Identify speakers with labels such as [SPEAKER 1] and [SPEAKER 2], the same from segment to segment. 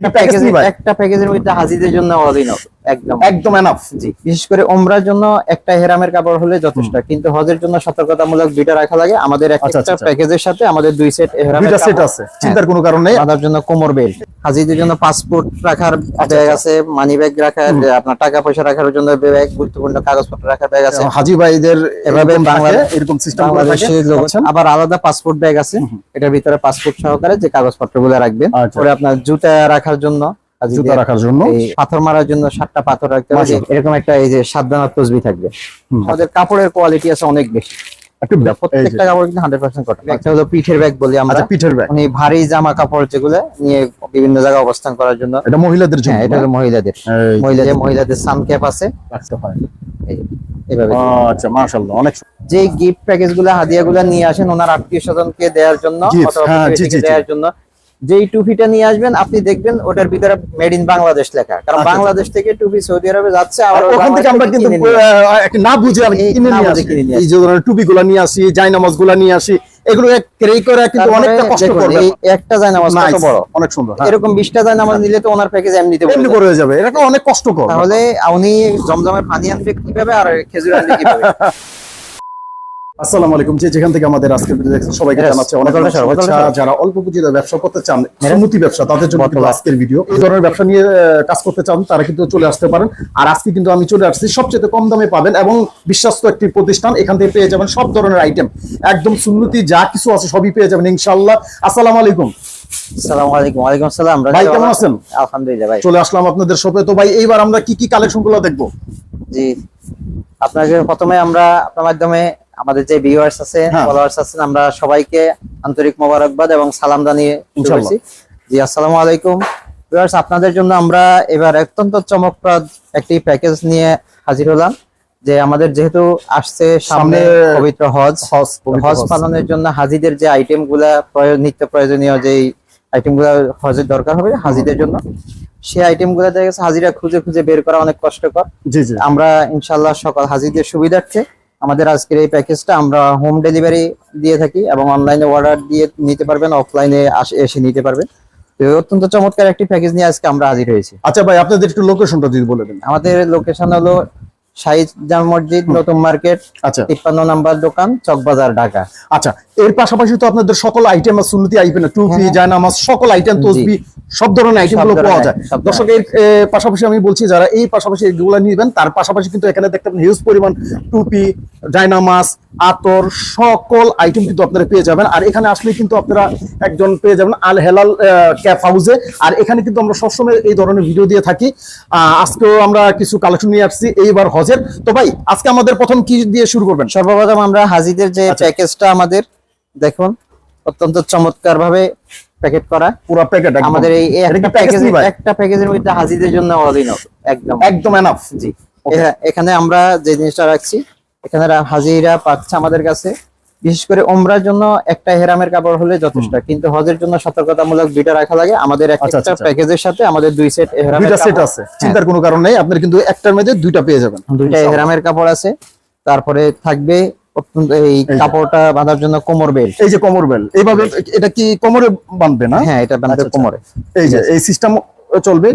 [SPEAKER 1] একটা
[SPEAKER 2] প্যাকেজ
[SPEAKER 1] প্যাকেজে একটা প্যাকেজের মধ্যে হাজিদের জন্য অল ইন একদম।
[SPEAKER 2] একদম এনাফ
[SPEAKER 1] জি। বিশেষ করে ওমরার জন্য একটা হেরামের কাপড় হলে যথেষ্ট। কিন্তু হজের জন্য সতর্কতামূলক দুইটা রাখা লাগে। আমাদের
[SPEAKER 2] আচ্ছা,
[SPEAKER 1] একটা
[SPEAKER 2] আচ্ছা।
[SPEAKER 1] প্যাকেজের সাথে আমাদের দুই সেট হেরামের
[SPEAKER 2] দুইটা সেট আছে। চিন্তার কোনো কারণ নেই।
[SPEAKER 1] বাঁধার জন্য কোমর বেল্ট হাজিদের জন্য পাসপোর্ট রাখার ব্যাগ আছে মানি ব্যাগ রাখার আপনার টাকা পয়সা রাখার জন্য ব্যাগ গুরুত্বপূর্ণ কাগজপত্র রাখার ব্যাগ আছে।
[SPEAKER 2] হাজি ভাইদের
[SPEAKER 1] এভাবে
[SPEAKER 2] এরকম এরকম সিস্টেম
[SPEAKER 1] আবার আলাদা পাসপোর্ট ব্যাগ আছে। এটার ভিতরে পাসপোর্ট সহকারে যে কাগজপত্রগুলো রাখবেন
[SPEAKER 2] আচ্ছা।
[SPEAKER 1] পরে আপনার জুতা রাখার জন্য
[SPEAKER 2] জুতা রাখার জন্য।
[SPEAKER 1] পাথর মারার জন্য সাতটা পাথর রাখতে হবে। এরকম একটা এই যে সাবধানা তসবি থাকবে। আমাদের কাপড়ের কোয়ালিটি আছে অনেক বেশি।
[SPEAKER 2] যে,
[SPEAKER 1] প্রত্যেকটা কাপড় কিন্তু হান্ড্রেড পার্সেন্ট কটন একটা হলো পিঠের ব্যাগ বলি আমরা।
[SPEAKER 2] আচ্ছা পিঠের ব্যাগ
[SPEAKER 1] মানে ভারী জামা কাপড় যেগুলো নিয়ে বিভিন্ন জায়গায় অবস্থান করার জন্য।
[SPEAKER 2] এটা মহিলাদের জন্য
[SPEAKER 1] হ্যাঁ এটা হলো মহিলাদের। মহিলাদের মহিলাদের সান ক্যাপ আছে।
[SPEAKER 2] রাখতে হয়।
[SPEAKER 1] এভাবে।
[SPEAKER 2] আচ্ছা মাশাআল্লাহ অনেক
[SPEAKER 1] যে গিফট প্যাকেজগুলা হাদিয়া গুলা নিয়ে আসেন ওনার আত্মীয় স্বজনকে দেওয়ার জন্য অথবা
[SPEAKER 2] হ্যাঁ।
[SPEAKER 1] দেওয়ার জন্য। যেই টুপিটা নিয়ে আসবেন আপনি দেখবেন ওটার ভিতরে মেড ইন বাংলাদেশ লেখা। কারণ
[SPEAKER 2] আচ্ছা,
[SPEAKER 1] বাংলাদেশ থেকে টুপি সৌদি আরবে যাচ্ছে
[SPEAKER 2] আর
[SPEAKER 1] আবার
[SPEAKER 2] ওখান থেকে আমরা কিন্তু একটা না বুঝে
[SPEAKER 1] এই-
[SPEAKER 2] কিনে নিয়ে আসি। এই যে ধরনের টুপি গুলা নিয়ে আসি জায়নামাজগুলা নিয়ে আসি এগুলো ক্রেই করে কিন্তু অনেকটা কষ্ট করবে।
[SPEAKER 1] এই একটা যায় নামাজ কত বড়?
[SPEAKER 2] অনেক সুন্দর হ্যাঁ।
[SPEAKER 1] এরকম বিশটা যায় নামাজ নিলে তো ওনার প্যাকেজ এমনিতে
[SPEAKER 2] এমনি করে যাবে এটা তো অনেক কষ্টকর
[SPEAKER 1] তাহলে উনি জমজমের পানি আনবে কীভাবে আর খেজুর আনবে কীভাবে?
[SPEAKER 2] আসসালামু আলাইকুম। যে যেখান থেকে আমাদের আজকে ভিডিও দেখছেন সবাইকে জানাচ্ছি অনেক অনেক শুভেচ্ছা। যারা অল্প পুঁজিতে ব্যবসা করতে চান সমুতি ব্যবসা তাদের জন্য কিন্তু আজকের ভিডিও এই ধরনের ব্যবসা নিয়ে কাজ করতে চান তারা কিন্তু চলে আসতে পারেন। আর আজকে কিন্তু আমি চলে আসছি সবচেয়ে কম দামে পাবেন এবং বিশ্বস্ত একটি প্রতিষ্ঠান এখান থেকে পেয়ে যাবেন সব ধরনের আইটেম একদম সুন্নতি যা কিছু আছে সবই পেয়ে যাবেন ইনশাআল্লাহ। আসসালামু আলাইকুম।
[SPEAKER 1] আসসালামু আলাইকুম ওয়ালাইকুম আসসালাম
[SPEAKER 2] ভাই, কেমন আছেন?
[SPEAKER 1] আলহামদুলিল্লাহ ভাই।
[SPEAKER 2] চলে আসলাম আপনাদের শপে তো ভাই এইবার আমরা কি কি কালেকশনগুলো দেখব?
[SPEAKER 1] জি। আপনাকে প্রথমে আমরা আপনার মাধ্যমে আমাদের যে ভিউয়ার্স আছে
[SPEAKER 2] হ্যাঁ।
[SPEAKER 1] ফলোয়ার্স আছেন আমরা সবাইকে আন্তরিক মোবারকবাদ এবং সালাম জানিয়ে
[SPEAKER 2] ইনশাআল্লাহ।
[SPEAKER 1] জি আসসালামু আলাইকুম ভিউয়ার্স আপনাদের জন্য আমরা এবার অত্যন্ত চমকপ্রদ একটি প্যাকেজ নিয়ে হাজির হলাম যে আমাদের যেহেতু আসছে সামনে পবিত্র হজ
[SPEAKER 2] হজ।
[SPEAKER 1] পালনের জন্য হাজিদের যে আইটেমগুলা নিত্য প্রয়োজনীয় যে আইটেমগুলা হজের দরকার হবে হাজিদের জন্য সেই আইটেমগুলা দেখা গেছে হাজিরা খুঁজে খুঁজে বের করা অনেক কষ্টকর
[SPEAKER 2] জি জি
[SPEAKER 1] আমরা ইনশাল্লাহ সকাল হাজিদের সুবিধার্থে আমাদের আজকের এই প্যাকেজটা আমরা হোম ডেলিভারি দিয়ে থাকি এবং অনলাইনে অর্ডার দিয়ে নিতে পারবেন অফলাইনে এসে নিতে পারবেন। অত্যন্ত চমৎকার একটি প্যাকেজ নিয়ে আজকে আমরা হাজির হয়েছি।
[SPEAKER 2] আচ্ছা ভাই আপনাদের একটু লোকেশনটা যদি বলে দেন।
[SPEAKER 1] আমাদের লোকেশন হলো শাহিদ জাম মসজিদ নতুন মার্কেট
[SPEAKER 2] আচ্ছা।
[SPEAKER 1] তিপ্পান্ন নাম্বার দোকান চকবাজার ঢাকা।
[SPEAKER 2] আচ্ছা এর পাশাপাশি তো আপনাদের সকল আইটেম সুন্নতি আইটেম টুপি
[SPEAKER 1] হ্যাঁ।
[SPEAKER 2] জায়নামাজ সকল আইটেম তসবি সব ধরনের
[SPEAKER 1] আইটেমগুলো
[SPEAKER 2] পাওয়া যায়।
[SPEAKER 1] সব ধরনের।
[SPEAKER 2] দর্শক এর পাশাপাশি আমি বলছি যারা এই পাশাপাশি এগুলো নিবেন তার পাশাপাশি কিন্তু এখানে দেখতে পাবেন হিউজ পরিমাণ টুপি ডাইনামাস আতর সকল আইটেম কিন্তু আপনারা পেয়ে যাবেন। আর এখানে আসলে কিন্তু আপনারা একজন পেয়ে যাবেন আল হেলাল ক্যাফ হাউসে আর এখানে কিন্তু আমরা সবসময় এই ধরনের ভিডিও দিয়ে থাকি। আজকেও আমরা কিছু কালেকশন নিয়ে আসছি এইবার হজের। তো ভাই আজকে আমাদের প্রথম কি দিয়ে শুরু করবেন?
[SPEAKER 1] সর্বপ্রথম আমরা হাজিদের যে
[SPEAKER 2] আচ্ছা।
[SPEAKER 1] প্যাকেজটা আমাদের দেখুন অত্যন্ত চমৎকার ভাবে প্যাকেট করা।
[SPEAKER 2] পুরো প্যাকেট
[SPEAKER 1] আমাদের এই একটা প্যাকেজ একটা প্যাকেজের মধ্যে হাজিদের জন্য অল একদম।
[SPEAKER 2] একদম এনাফ
[SPEAKER 1] জি। এখানে আমরা যে জিনিসটা রাখছি এখানে হাজিরা পাচ্ছে আমাদের কাছে। বিশেষ করে ওমরার জন্য একটা হেরামের কাপড় হলে যথেষ্ট। কিন্তু হজের জন্য সতর্কতামূলক দুইটা রাখা লাগে। আমাদের
[SPEAKER 2] আচ্ছা,
[SPEAKER 1] একটা
[SPEAKER 2] আচ্ছা।
[SPEAKER 1] প্যাকেজের সাথে আমাদের দুই সেট হেরামের
[SPEAKER 2] দুইটা সেট আছে। চিন্তার কোনো কারণ নেই। আপনার কিন্তু একটার মধ্যে দুইটা পেয়ে যাবেন।
[SPEAKER 1] দুইটা হেরামের কাপড় আছে। তারপরে থাকবে অত্যন্ত এই। কাপড়টা বাঁধার জন্য কোমর বেল্ট
[SPEAKER 2] এই যে কোমর বেল এইভাবে এটা কি কোমরে বাঁধবে না?
[SPEAKER 1] হ্যাঁ এটা বাঁধবে
[SPEAKER 2] আচ্ছা, আচ্ছা।
[SPEAKER 1] কোমরে
[SPEAKER 2] এই যে এই সিস্টেম চলবে?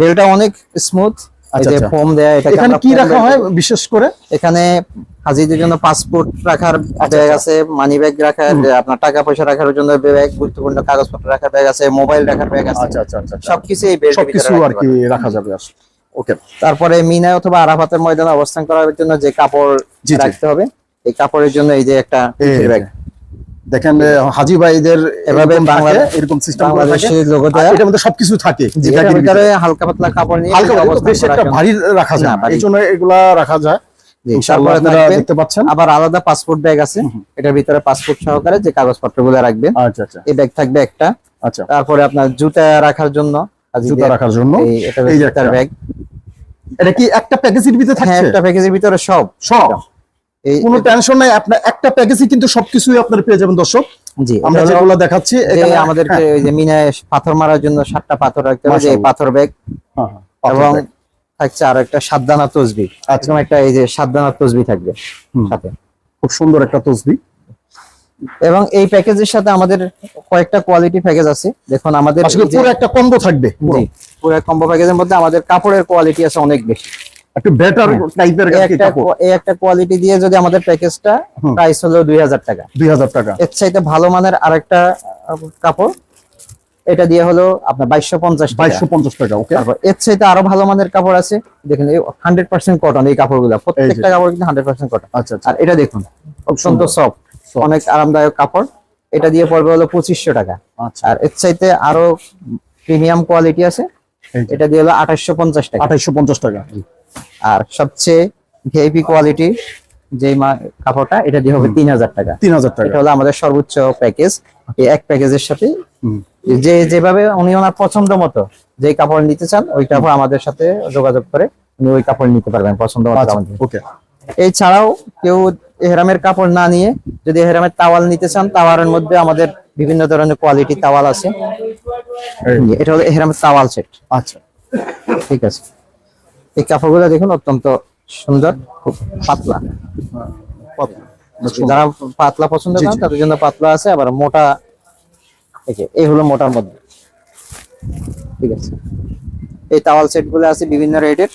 [SPEAKER 1] বেলটা অনেক স্মুথ
[SPEAKER 2] আচ্ছা,
[SPEAKER 1] যে
[SPEAKER 2] আচ্ছা।
[SPEAKER 1] ফোম দেয়া এটা
[SPEAKER 2] এখানে কি রাখা হয় বিশেষ করে?
[SPEAKER 1] এখানে হাজিদের জন্য পাসপোর্ট রাখার ব্যাগ
[SPEAKER 2] আচ্ছা।
[SPEAKER 1] আছে মানি ব্যাগ রাখার আপনার টাকা পয়সা রাখার জন্য ব্যাগ গুরুত্বপূর্ণ কাগজপত্র রাখার ব্যাগ আছে মোবাইল রাখার ব্যাগ আছে।
[SPEAKER 2] আচ্ছা আচ্ছা আচ্ছা
[SPEAKER 1] সবকিছু এই বেল্টের
[SPEAKER 2] সবকিছু আর কি রাখা যাবে আসলে। ওকে
[SPEAKER 1] তারপরে মিনায় অথবা আরাফাতের ময়দানে অবস্থান করার জন্য যে কাপড়। রাখতে হবে এই কাপড়ের জন্য এই যে একটা ব্যাগ
[SPEAKER 2] দেখেন হাজি ভাইদের
[SPEAKER 1] এভাবে
[SPEAKER 2] এরকম
[SPEAKER 1] বাংলা-
[SPEAKER 2] এরকম সিস্টেম
[SPEAKER 1] বাংলাদেশের
[SPEAKER 2] এটার মধ্যে সবকিছু থাকে
[SPEAKER 1] যে
[SPEAKER 2] এই ব্যাগের
[SPEAKER 1] ভিতরে। হালকা পাতলা কাপড় নিয়ে
[SPEAKER 2] হালকা বেশি একটা ভারী রাখা যায়। এই জন্য এগুলা রাখা যায়। ইনশাআল্লাহ আপনারা দেখতে পাচ্ছেন।
[SPEAKER 1] আবার আলাদা পাসপোর্ট ব্যাগ আছে। এটার ভিতরে পাসপোর্ট সহকারে যে কাগজপত্রগুলো রাখবেন
[SPEAKER 2] আচ্ছা আচ্ছা।
[SPEAKER 1] এই ব্যাগ থাকবে একটা।
[SPEAKER 2] আচ্ছা।
[SPEAKER 1] তারপরে আপনার জুতা রাখার জন্য
[SPEAKER 2] জুতা রাখার জন্য
[SPEAKER 1] এই
[SPEAKER 2] একটা।
[SPEAKER 1] ব্যাগ
[SPEAKER 2] এটা কি একটা প্যাকেজের ভিতরে
[SPEAKER 1] হ্যাঁ
[SPEAKER 2] থাকছে?
[SPEAKER 1] একটা প্যাকেজের ভিতরে সব।
[SPEAKER 2] সব? কোনো টেনশন নাই আপনার একটা প্যাকেজই কিন্তু সবকিছুই আপনার পেয়ে যাবেন দর্শক।
[SPEAKER 1] জি
[SPEAKER 2] আমরা যেগুলো দেখাচ্ছি এখানে
[SPEAKER 1] আমাদেরকে ওই যে মিনায় পাথর মারার জন্য সাতটা পাথর রাখতে হবে যে পাথর ব্যাগ।
[SPEAKER 2] হ্যাঁ, হ্যাঁ,
[SPEAKER 1] এবং থাকছে আর একটা সাবধানা তসবি।
[SPEAKER 2] আচ্ছা।
[SPEAKER 1] একটা এই যে সাবধানা তসবি থাকবে সাথে।
[SPEAKER 2] খুব সুন্দর একটা তসবি।
[SPEAKER 1] এবং এই প্যাকেজের সাথে আমাদের কয়েকটা কোয়ালিটি প্যাকেজ আছে। দেখুন আমাদের
[SPEAKER 2] পুরো একটা কম্বো থাকবে পুরো।
[SPEAKER 1] কম্বো প্যাকেজের মধ্যে আমাদের কাপড়ের কোয়ালিটি আছে অনেক বেশি।
[SPEAKER 2] একটু বেটার টাইপের
[SPEAKER 1] এই একটা কোয়ালিটি দিয়ে যদি আমাদের প্যাকেজটা প্রাইস হলো দুই হাজার টাকা।
[SPEAKER 2] দুই হাজার টাকা।
[SPEAKER 1] এর চাইতে ভালো মানের আরেকটা কাপড় এটা দিয়ে হলো আপনার বাইশশো পঞ্চাশ
[SPEAKER 2] বাইশশো পঞ্চাশ টাকা ওকে
[SPEAKER 1] তারপর এর চাইতে আরও ভালো মানের কাপড় আছে। দেখেন এই হান্ড্রেড পার্সেন্ট কটন এই কাপড়গুলো। প্রত্যেকটা কাপড় কিন্তু হান্ড্রেড পার্সেন্ট কটন
[SPEAKER 2] আচ্ছা আচ্ছা।
[SPEAKER 1] আর এটা দেখুন অত্যন্ত সফট অনেক আরামদায়ক কাপড়। এটা দিয়ে পড়বে হলো পঁচিশশো টাকা।
[SPEAKER 2] আচ্ছা।
[SPEAKER 1] আর এর চাইতে আরও প্রিমিয়াম কোয়ালিটি আছে। এটা দিয়ে হলো আঠাশশো পঞ্চাশ টাকা।
[SPEAKER 2] আঠাইশশো পঞ্চাশ টাকা।
[SPEAKER 1] আর সবচেয়ে ভিআইপি কোয়ালিটি যে কাপড়টা এটা দিয়ে হবে তিন হাজার টাকা।
[SPEAKER 2] তিন হাজার টাকা।
[SPEAKER 1] এটা হলো আমাদের সর্বোচ্চ প্যাকেজ এক প্যাকেজের সাথে যে যেভাবে উনি ওনার পছন্দ মতো যে কাপড় নিতে চান ওই কাপড় আমাদের সাথে যোগাযোগ করে উনি ওই কাপড় নিতে পারবেন পছন্দ মতো
[SPEAKER 2] আচ্ছা। ওকে
[SPEAKER 1] এছাড়াও কেউ এহরামের কাপড় না নিয়ে যদি এহরামের তাওয়াল নিতে চান তাওয়ালের মধ্যে আমাদের বিভিন্ন ধরনের কোয়ালিটি তাওয়াল আছে। এটা হলো এহরামের তাওয়াল সেট
[SPEAKER 2] আচ্ছা।
[SPEAKER 1] ঠিক আছে। এই কাপড়গুলো দেখুন অত্যন্ত সুন্দর খুব পাতলা। যারা পাতলা পছন্দ করেন তাদের জন্য পাতলা আছে আবার মোটা এই এই হলো মোটার মধ্যে। ঠিক আছে। এই তাওয়াল সেটগুলো আছে বিভিন্ন রেটের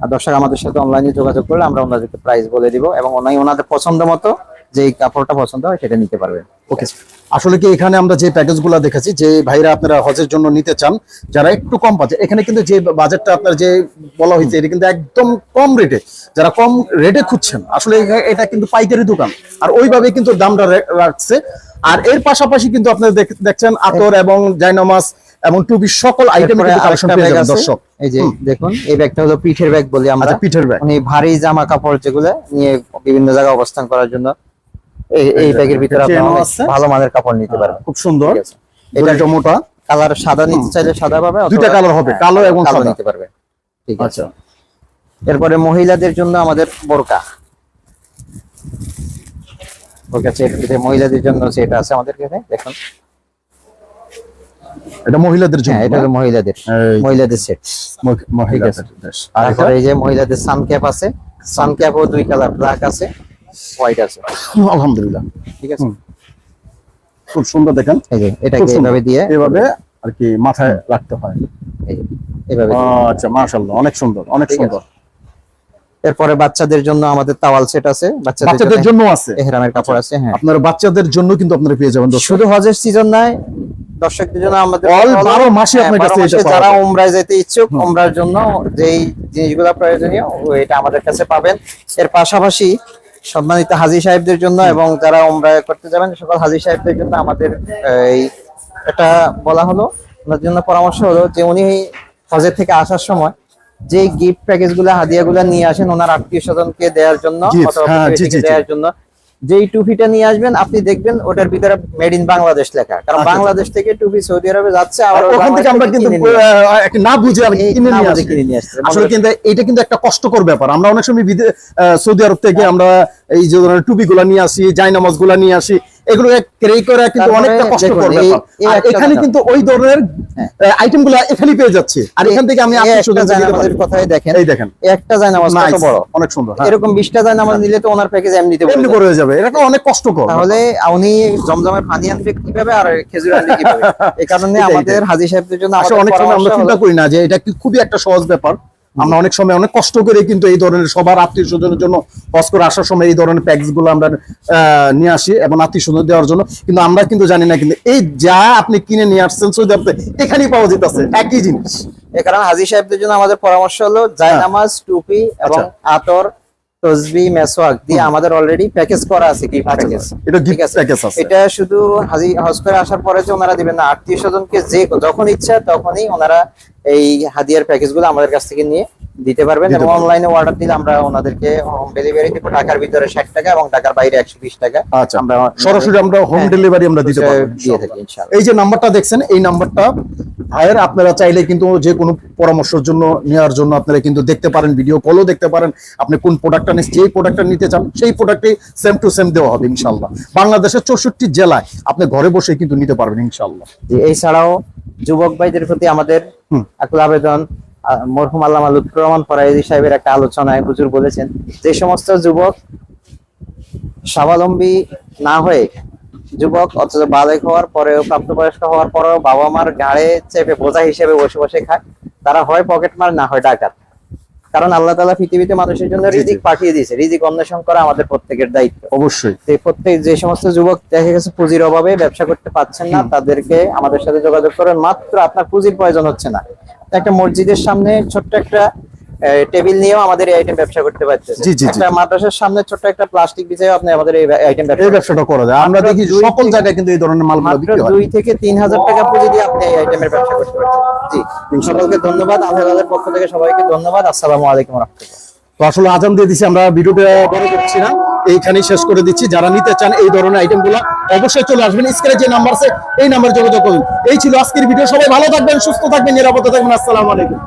[SPEAKER 1] আর দর্শক আমাদের সাথে অনলাইনে যোগাযোগ করলে আমরা ওনাদেরকে প্রাইস বলে দিব এবং ওনাই ওনাদের পছন্দ মতো যে কাপড়টা পছন্দ হয় সেটা নিতে পারবেন।
[SPEAKER 2] ওকে আসলে কি এখানে আমরা যে প্যাকেজগুলো দেখেছি যে ভাইরা আপনারা হজের জন্য নিতে চান যারা একটু কম পাচ্ছে এখানে কিন্তু যে বাজেটটা আপনার যে বলা হয়েছে এটা কিন্তু একদম কম রেটে যারা কম রেটে খুঁজছেন আসলে এটা কিন্তু পাইকারি দোকান আর ওইভাবে কিন্তু দামটা রাখছে। আর এর পাশাপাশি কিন্তু আপনারা দেখ- দেখছেন আতর এবং জাইনামাস এবং টুপি সকল আইটেম কালেকশন পেয়ে যাবেন দর্শক।
[SPEAKER 1] এই যে দেখুন এই ব্যাগটা হলো পিঠের ব্যাগ বলি আমরা।
[SPEAKER 2] আচ্ছা পিঠের ব্যাগ
[SPEAKER 1] উনি ভারী জামা কাপড় যেগুলো নিয়ে বিভিন্ন জায়গায় অবস্থান করার জন্য এই ব্যাগের ভিতরে। ভালো মানের কাপড় নিতে পারবেন।
[SPEAKER 2] খুব সুন্দর। এটা
[SPEAKER 1] এটা
[SPEAKER 2] মোটা
[SPEAKER 1] কালার সাদা নিতে চাইলে সাদা পাবে
[SPEAKER 2] দুইটা কালার হবে,
[SPEAKER 1] হ্যাঁ,
[SPEAKER 2] কালো এবং সাদা।
[SPEAKER 1] নিতে পারবে। ঠিক আছে।
[SPEAKER 2] আচ্ছা।
[SPEAKER 1] এরপরে মহিলাদের জন্য আমাদের বোরকা। বোরকা সেট মহিলাদের জন্য সেটা আছে আমাদের কাছে দেখুন।
[SPEAKER 2] এটা মহিলাদের জন্য
[SPEAKER 1] হ্যাঁ এটা হলো মহিলাদের মহিলাদের সেট।
[SPEAKER 2] আর
[SPEAKER 1] এই যে মহিলাদের সান ক্যাপ আছে। সান ক্যাপও দুই কালার ব্ল্যাক আছে। হোয়াইট আছে।
[SPEAKER 2] আলহামদুলিল্লাহ।
[SPEAKER 1] ঠিক আছে।
[SPEAKER 2] খুব সুন্দর দেখেন।
[SPEAKER 1] এই যে এটাকে। এইভাবে দিয়ে
[SPEAKER 2] এভাবে আর কি মাথায় রাখতে হয়। আচ্ছা মাশাআল্লাহ অনেক সুন্দর অনেক সুন্দর।
[SPEAKER 1] এরপরে বাচ্চাদের জন্য আমাদের তাওয়াল সেট আছে। বাচ্চাদের জন্য
[SPEAKER 2] আছে।
[SPEAKER 1] এহরামের কাপড় আছে হ্যাঁ।
[SPEAKER 2] আপনার বাচ্চাদের জন্য কিন্তু আপনারা পেয়ে যাবেন
[SPEAKER 1] শুধু হজের সিজন নাই দর্শকদের জন্য আমাদের
[SPEAKER 2] বারো মাসই
[SPEAKER 1] হ্যাঁ,
[SPEAKER 2] আপনার কাছে এটা
[SPEAKER 1] যারা
[SPEAKER 2] যায়।
[SPEAKER 1] উমরায় যেতে ইচ্ছুক উমরার জন্য যেই জিনিসগুলো প্রয়োজনীয় এটা আমাদের কাছে পাবেন। এর পাশাপাশি সম্মানিত হাজি সাহেবদের জন্য এবং যারা ওমরা করতে যাবেন সকল হাজি সাহেবদের জন্য আমাদের এই এটা বলা হলো ওনার জন্য পরামর্শ হলো যে উনি হজের থেকে আসার সময় যে গিফট প্যাকেজগুলা হাদিয়া গুলা নিয়ে আসেন ওনার আত্মীয় স্বজনকে দেওয়ার জন্য
[SPEAKER 2] হ্যাঁ।
[SPEAKER 1] দেওয়ার জন্য যেই টুপিটা নিয়ে আসবেন আপনি দেখবেন ওটার ভিতরে মেড ইন বাংলাদেশ লেখা কারণ
[SPEAKER 2] আচ্ছা।
[SPEAKER 1] বাংলাদেশ থেকে টুপি সৌদি আরবে যাচ্ছে আবার
[SPEAKER 2] ওখান থেকে আমরা কিন্তু না বুঝে
[SPEAKER 1] আমি
[SPEAKER 2] কিনে নিয়ে আসি।
[SPEAKER 1] কিনে নিয়ে আসছে।
[SPEAKER 2] আসলে কিন্তু এটা কিন্তু একটা কষ্টকর ব্যাপার আমরা অনেক সময় সৌদি আরব থেকে আমরা এই যে ধরনের টুপি গুলা নিয়ে আসি জাইনামাজগুলা নিয়ে আসি এগুলো ক্রে করা কিন্তু অনেকটা আর
[SPEAKER 1] একটা
[SPEAKER 2] এখানে। কিন্তু ওই ধরনের এখানে পেয়ে যাচ্ছে। আর এখান থেকে আমি
[SPEAKER 1] এই
[SPEAKER 2] আত্মীয় দিতে পারি।
[SPEAKER 1] কথাই দেখেন।
[SPEAKER 2] এই দেখেন।
[SPEAKER 1] এই একটা কত বড়?
[SPEAKER 2] অনেক সুন্দর হ্যাঁ।
[SPEAKER 1] এরকম বিশটা জায়নামাজ নিলে তো ওনার প্যাকেজ এমনিতে
[SPEAKER 2] এমনি করে হয়ে যাবে। এটা তো অনেক কষ্টকর।
[SPEAKER 1] তাহলে উনি জমজমের পানি আনবে কীভাবে আর খেজুর আনবে কীভাবে? এই কারণে আমাদের হাজি সাহেবদের জন্য
[SPEAKER 2] আসলে অনেক সময় আমরা চিন্তা করি না যে এটা খুবই একটা সহজ ব্যাপার। আমরা অনেক সময় অনেক কষ্ট করে কিন্তু এই ধরনের সবার আত্মীয় স্বজনের জন্য হজ করে আসার সময় এই ধরনের প্যাকেজগুলো আমরা আহ, নিয়ে আসি এবং আত্মীয় স্বজন দেওয়ার জন্য কিন্তু আমরা কিন্তু জানি না কিন্তু এই যা আপনি কিনে নিয়ে আসছেন সৌদি আরবে এখানেই পাওয়া যেতেছে একই জিনিস
[SPEAKER 1] এ কারণে হাজি সাহেবদের জন্য আমাদের পরামর্শ হলো জায়নামাজ টুপি এবং
[SPEAKER 2] আচ্ছা।
[SPEAKER 1] আতর তসবি মেসওয়াক দিয়ে আমাদের অলরেডি প্যাকেজ করা আছে কি প্যাকেজ
[SPEAKER 2] এটা
[SPEAKER 1] ঠিক
[SPEAKER 2] গিফট
[SPEAKER 1] আছে?
[SPEAKER 2] প্যাকেজ আছে।
[SPEAKER 1] এটা শুধু হাজি হজ করে আসার পরে যে ওনারা দিবেন না আত্মীয় স্বজনকে যে যখন ইচ্ছা তখনই ওনারা এই হাদিয়ার প্যাকেজগুলো আমাদের কাছ থেকে নিয়ে দিতে পারবেন এবং অনলাইনে অর্ডার দিলে আমরা ওনাদেরকে হোম ডেলিভারি দিব ঢাকার ভিতরে ষাট টাকা এবং ঢাকার বাইরে একশো বিশ টাকা
[SPEAKER 2] আচ্ছা।
[SPEAKER 1] আমরা
[SPEAKER 2] সরাসরি আমরা হোম
[SPEAKER 1] হ্যাঁ,
[SPEAKER 2] ডেলিভারি আমরা দিতে পারব।
[SPEAKER 1] দিয়ে থাকি ইনশাআল্লাহ।
[SPEAKER 2] এই যে নাম্বারটা দেখছেন এই নাম্বারটা ভাইয়ের আপনারা চাইলে কিন্তু যে কোনো পরামর্শের জন্য নেওয়ার জন্য আপনারা কিন্তু দেখতে পারেন ভিডিও কলও দেখতে পারেন আপনি কোন প্রোডাক্টটা নিচ্ছেন যেই প্রোডাক্টটা নিতে চান সেই প্রোডাক্টই সেম টু সেম দেওয়া হবে ইনশাল্লাহ বাংলাদেশের চৌষট্টি জেলায় আপনি ঘরে বসে কিন্তু নিতে পারবেন ইনশাল্লাহ
[SPEAKER 1] যে এছাড়াও যুবক ভাইদের প্রতি আমাদের। আকুল আবেদন মরহুম আল্লামা লুৎফুর রহমান ফরাইদি সাহেবের একটা আলোচনায় হুজুর বলেছেন যে সমস্ত যুবক স্বাবলম্বী না হয়ে যুবক অথচ বালেক হওয়ার পরেও প্রাপ্তবয়স্ক হওয়ার পরেও বাবা মার ঘাড়ে চেপে বোঝা হিসেবে বসে বসে খায় তারা হয় পকেট মার না হয় ডাকাত। কারণ আল্লাহ তালা পৃথিবীতে মানুষের জন্য। রিজিক পাঠিয়ে দিয়েছে রিজিক অন্বেষণ করা আমাদের প্রত্যেকের দায়িত্ব।
[SPEAKER 2] অবশ্যই।
[SPEAKER 1] প্রত্যেক যে সমস্ত যুবক দেখা গেছে পুঁজির অভাবে ব্যবসা করতে পারছেন না তাদেরকে আমাদের সাথে যোগাযোগ করেন মাত্র আপনার পুঁজির প্রয়োজন হচ্ছে না। একটা মসজিদের সামনে ছোট্ট একটা টেবিল নিয়েও আমাদের এই আইটেম ব্যবসা করতে পারছেন
[SPEAKER 2] জি, জি।
[SPEAKER 1] একটা মাদ্রাসার সামনে ছোট্ট একটা প্লাস্টিক বিছাইও আপনি আমাদের এই আইটেম
[SPEAKER 2] এই ব্যবসাটা করা যায়। আমরা দেখি সকল জায়গায় কিন্তু এই ধরনের মালগুলো
[SPEAKER 1] মাত্র
[SPEAKER 2] বিক্রি হয়।
[SPEAKER 1] দুই থেকে তিন হাজার টাকা পুঁজি দিয়ে আপনি এই আইটেমের ব্যবসা করতে পারছেন। জি সকলকে ধন্যবাদ। আল্লাহ পক্ষ থেকে সবাইকে ধন্যবাদ। আসসালামু আলাইকুম রহমতুল্লাহ।
[SPEAKER 2] তো আসলে আজান দিয়ে দিছি আমরা ভিডিওটা বড় করছি না। এইখানেই শেষ করে দিচ্ছি। যারা নিতে চান এই ধরনের আইটেমগুলো অবশ্যই চলে আসবেন। স্ক্রিনে যে নাম্বার আছে, এই নাম্বার যোগাযোগ করুন। এই ছিল আজকের ভিডিও সবাই ভালো থাকবেন, সুস্থ থাকবেন, নিরাপদে থাকবেন। আসসালামু আলাইকুম।